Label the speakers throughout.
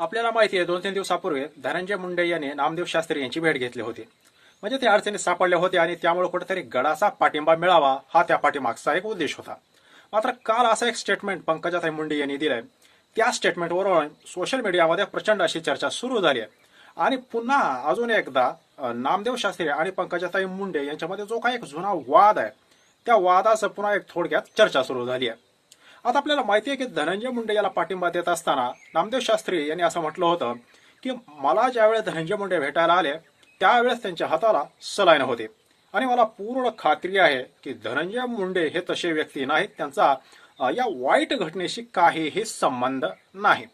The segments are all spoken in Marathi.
Speaker 1: आपल्याला माहिती आहे दोन तीन दिवसापूर्वी धनंजय मुंडे यांनी नामदेव शास्त्री यांची भेट घेतली होती. म्हणजे ते अडचणीत सापडले होते आणि त्यामुळे कुठेतरी गडाचा पाठिंबा मिळावा हा त्या पाठीमागचा एक उद्देश होता. मात्र काल असा एक स्टेटमेंट पंकजाताई मुंडे यांनी दिलंय. त्या स्टेटमेंटवरून सोशल मीडियामध्ये प्रचंड अशी चर्चा सुरू झाली आहे. आणि पुन्हा अजून एकदा नामदेव शास्त्री आणि पंकजाताई मुंडे यांच्यामध्ये जो काही एक जुना वाद आहे त्या वादाचं पुन्हा एक थोडक्यात चर्चा सुरू झाली आहे. आता आपल्याला माहिती आहे की धनंजय मुंडे याला पाठिंबा देत असताना नामदेव शास्त्री यांनी असं म्हटलं होतं की मला ज्यावेळेस धनंजय मुंडे भेटायला आले त्यावेळेस त्यांच्या हाताला सलाईन होते. आणि मला पूर्ण खात्री आहे की धनंजय मुंडे हे तसे व्यक्ती नाहीत त्यांचा या वाईट घटनेशी काहीही संबंध नाही.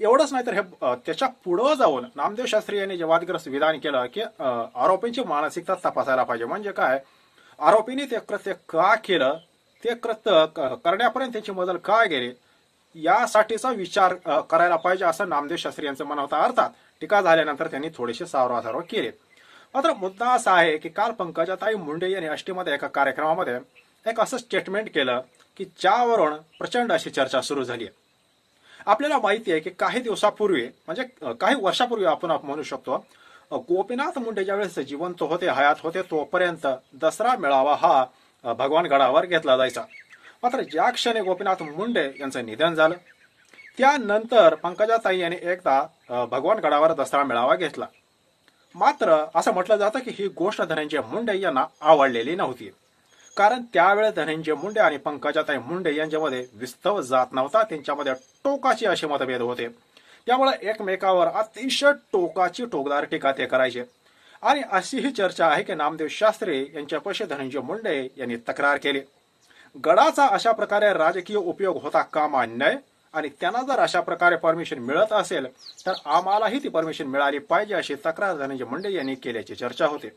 Speaker 1: एवढंच नाही तर हे त्याच्या पुढं जाऊन नामदेव शास्त्री यांनी जे वादग्रस्त विधान केलं की आरोपींची मानसिकता तपासायला पाहिजे. म्हणजे काय? आरोपींनी ते कृत्य का केलं? ते कृत्य क- करण्यापर्यंत त्यांची मजल काय गेली? यासाठीचा विचार करायला पाहिजे असं नामदेव शास्त्री यांचं म्हणणं होतं. अर्थात टीका झाल्यानंतर त्यांनी थोडेसे सावरासारव केले. मात्र मुद्दा असा आहे की काल पंकजाताई मुंडे यांनी अष्टीमध्ये एका कार्यक्रमामध्ये एक असं स्टेटमेंट केलं की ज्यावरून प्रचंड अशी चर्चा सुरू झाली आहे. आपल्याला माहिती आहे की काही दिवसापूर्वी म्हणजे काही वर्षापूर्वी आपण म्हणू शकतो गोपीनाथ मुंडे ज्यावेळेस जिवंत होते हयात होते तोपर्यंत दसरा मेळावा हा भगवान गडावर घेतला जायचा. मात्र ज्या क्षणी गोपीनाथ मुंडे यांचं निधन झालं त्यानंतर पंकजाताई यांनी एकदा भगवान गडावर दसरा मेळावा घेतला. मात्र असं म्हटलं जातं की ही गोष्ट धनंजय मुंडे यांना आवडलेली नव्हती. कारण त्यावेळेस धनंजय मुंडे आणि पंकजाताई मुंडे यांच्यामध्ये विस्तव जात नव्हता त्यांच्यामध्ये टोकाचे असे मतभेद होते. त्यामुळे एकमेकावर अतिशय टोकाची टोकदार टीका ते करायचे. आणि अशी ही चर्चा आहे की नामदेव शास्त्री यांच्यापाशी धनंजय मुंडे यांनी तक्रार केली. गडाचा अशा प्रकारे राजकीय उपयोग होता कामा नये आणि त्यांना जर अशा प्रकारे परमिशन मिळत असेल तर आम्हालाही ती परमिशन मिळाली पाहिजे अशी तक्रार धनंजय मुंडे यांनी केल्याची चर्चा होते.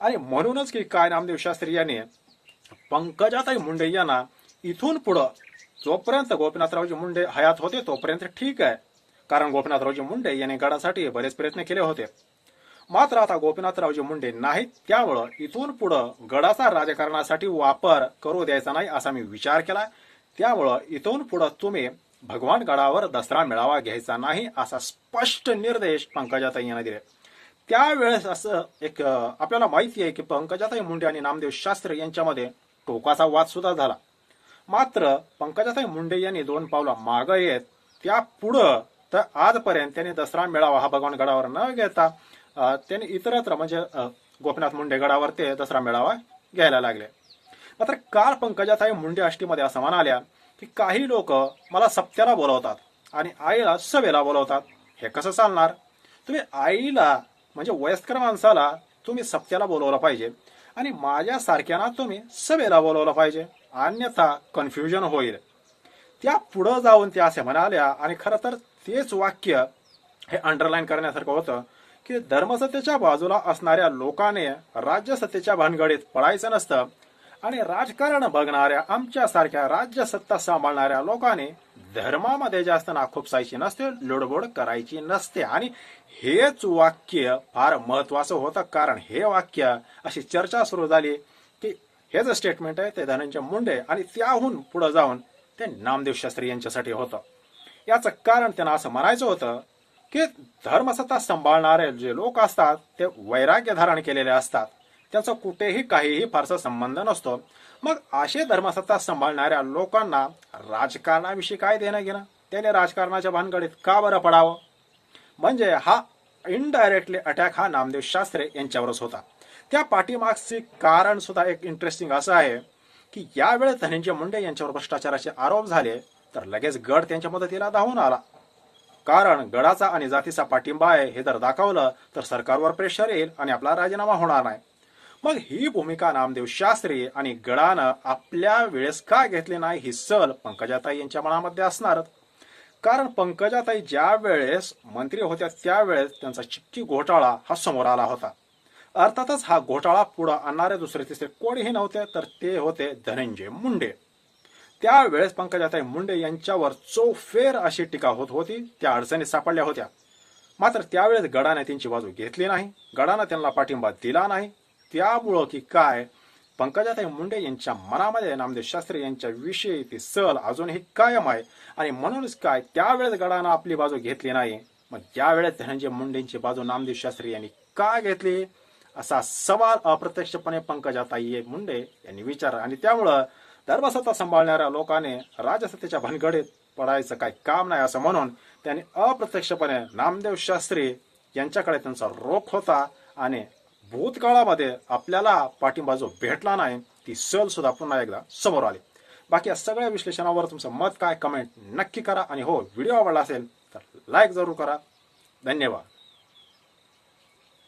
Speaker 1: आणि म्हणूनच की काय नामदेव शास्त्री यांनी पंकजाताई मुंडे यांना इथून पुढं जोपर्यंत गोपीनाथरावजी मुंडे हयात होते तोपर्यंत ठीक आहे. कारण गोपीनाथरावजी मुंडे यांनी गडासाठी बरेच प्रयत्न केले होते. मात्र आता गोपीनाथरावजी मुंडे नाहीत त्यामुळं इथून पुढं गडाचा राजकारणासाठी वापर करू द्यायचा नाही असा मी विचार केला त्यामुळं इथून पुढं तुम्ही भगवान गडावर दसरा मेळावा घ्यायचा नाही असा स्पष्ट निर्देश पंकजाताई यांना दिले. त्यावेळेस असं एक आपल्याला माहिती आहे की पंकजाताई मुंडे आणि नामदेव शास्त्री यांच्यामध्ये टोकाचा वाद सुद्धा झाला. मात्र पंकजाताई मुंडे यांनी दोन पावलं मागं येत त्या पुढं तर आजपर्यंत त्यांनी दसरा मेळावा हा भगवान गडावर न घेता त्यांनी इतरत्र म्हणजे गोपीनाथ मुंडे गडावर ते दसरा मेळावा घ्यायला लागले. मात्र काल पंकजाताई मुंडे आष्टीमध्ये असं म्हणाल्या की काही लोक मला सप्त्याला बोलवतात आणि आईला सवेला बोलवतात. हे कसं चालणार? तुम्ही आईला म्हणजे वयस्कर माणसाला तुम्ही सप्त्याला बोलवलं पाहिजे आणि माझ्यासारख्यांना तुम्ही सवेला बोलवलं पाहिजे. अन्यथा कन्फ्युजन होईल. त्या पुढं जाऊन त्या असे म्हणाल्या आणि खरं तर तेच वाक्य हे अंडरलाईन करण्यासारखं होतं की धर्मसत्तेच्या बाजूला असणाऱ्या लोकाने राज्यसत्तेच्या भानगडीत पडायचं नसतं आणि राजकारण बघणाऱ्या आमच्यासारख्या राज्यसत्ता सांभाळणाऱ्या लोकांनी धर्मामध्ये जास्त नाखुपसायची नसते लुडबोड करायची नसते. आणि हेच वाक्य फार महत्वाचं होतं कारण हे वाक्य अशी चर्चा सुरू झाली की हे जे स्टेटमेंट आहे ते धनंजय मुंडे आणि त्याहून पुढे जाऊन ते नामदेव शास्त्री यांच्यासाठी होतं. याचं कारण त्यांना असं म्हणायचं होतं की धर्मसत्ता सांभाळणारे जे लोक असतात ते वैराग्य धारण केलेले असतात. त्यांचा कुठेही काहीही फारसा संबंध नसतो. मग असे धर्मसत्ता सांभाळणाऱ्या लोकांना राजकारणाविषयी काय देणं घेणं त्याने राजकारणाच्या भानगडीत का बरं पडावं? म्हणजे हा इनडायरेक्टली अटॅक हा नामदेव शास्त्रे यांच्यावरच होता. त्या पाठीमागचे कारण सुद्धा एक इंटरेस्टिंग असं आहे की यावेळेस धनंजय मुंडे यांच्यावर भ्रष्टाचाराचे आरोप झाले. तर लगेच गड त्यांच्या मदतीला धावून आला. कारण गडाचा आणि जातीचा पाठिंबा आहे हे जर दाखवलं तर सरकारवर प्रेशर येईल आणि आपला राजीनामा होणार नाही. मग ही भूमिका नामदेव शास्त्री आणि गडानं आपल्या वेळेस का घेतली नाही ही सल पंकजाताई यांच्या मनामध्ये असणारच. कारण पंकजाताई ज्या वेळेस मंत्री होत्या त्यावेळेस त्यांचा चिक्की घोटाळा हा समोर आला होता. अर्थातच हा घोटाळा पुढे आणणारे दुसरे तिसरे कोणीही नव्हते तर ते होते धनंजय मुंडे. त्यावेळेस पंकजाताई मुंडे यांच्यावर चौफेर अशी टीका होत होती. त्या अडचणीत सापडल्या होत्या. मात्र त्यावेळेस गडाने त्यांची बाजू घेतली नाही. गडानं त्यांना पाठिंबा दिला नाही. त्यामुळं की काय? पंकजाताई मुंडे यांच्या मनामध्ये नामदेव शास्त्री यांच्याविषयी ती सल अजूनही कायम आहे. आणि म्हणूनच काय? त्यावेळेस गडानं आपली बाजू घेतली नाही. मग यावेळेस धनंजय मुंडेंची बाजू नामदेव शास्त्री यांनी का घेतली? असा सवाल अप्रत्यक्षपणे पंकजाताई मुंडे यांनी विचारला. आणि त्यामुळं धर्मसत्ता सांभाळणाऱ्या लोकांनी राजसत्तेच्या भानगडीत पडायचं काही काम नाही असं म्हणून त्यांनी अप्रत्यक्षपणे नामदेव शास्त्री यांच्याकडे त्यांचा रोख होता आणि भूतकाळामध्ये आपल्याला पाठिंबा जो भेटला नाही ती सल सुद्धा पुन्हा एकदा समोर आली. बाकी या सगळ्या विश्लेषणावर तुमचं मत काय कमेंट नक्की करा आणि हो व्हिडिओ आवडला असेल तर लाईक जरूर करा. धन्यवाद.